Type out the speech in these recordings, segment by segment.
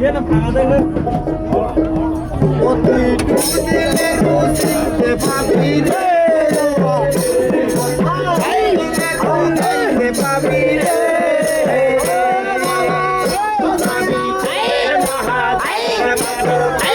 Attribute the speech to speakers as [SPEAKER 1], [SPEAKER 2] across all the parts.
[SPEAKER 1] 얘는 바닥을
[SPEAKER 2] 꽃들 두들레로 생태 바비레로 달리고 생태 바비레 Hey!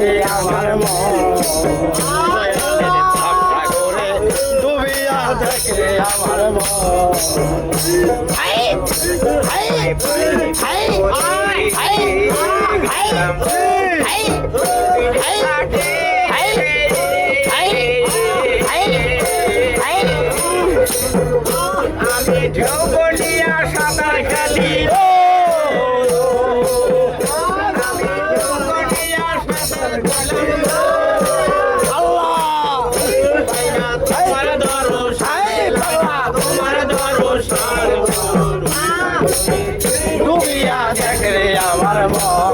[SPEAKER 2] রে আমার মন
[SPEAKER 1] সাগরে ডুবিয়া দেখে আমার মন আমি ঢোকলিয়া সাঁতার কাটি আমি সাঁতার
[SPEAKER 2] তোমার তোমার
[SPEAKER 1] আমার ডুবিয়া আমার মন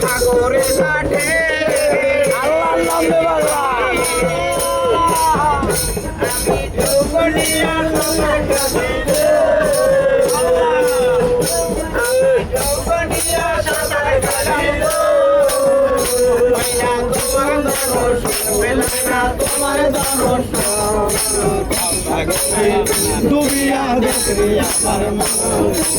[SPEAKER 1] সাগরে ঘাটে আল্লাহ নাম বাবা আমি ডুবিয়া দেখে আমার মন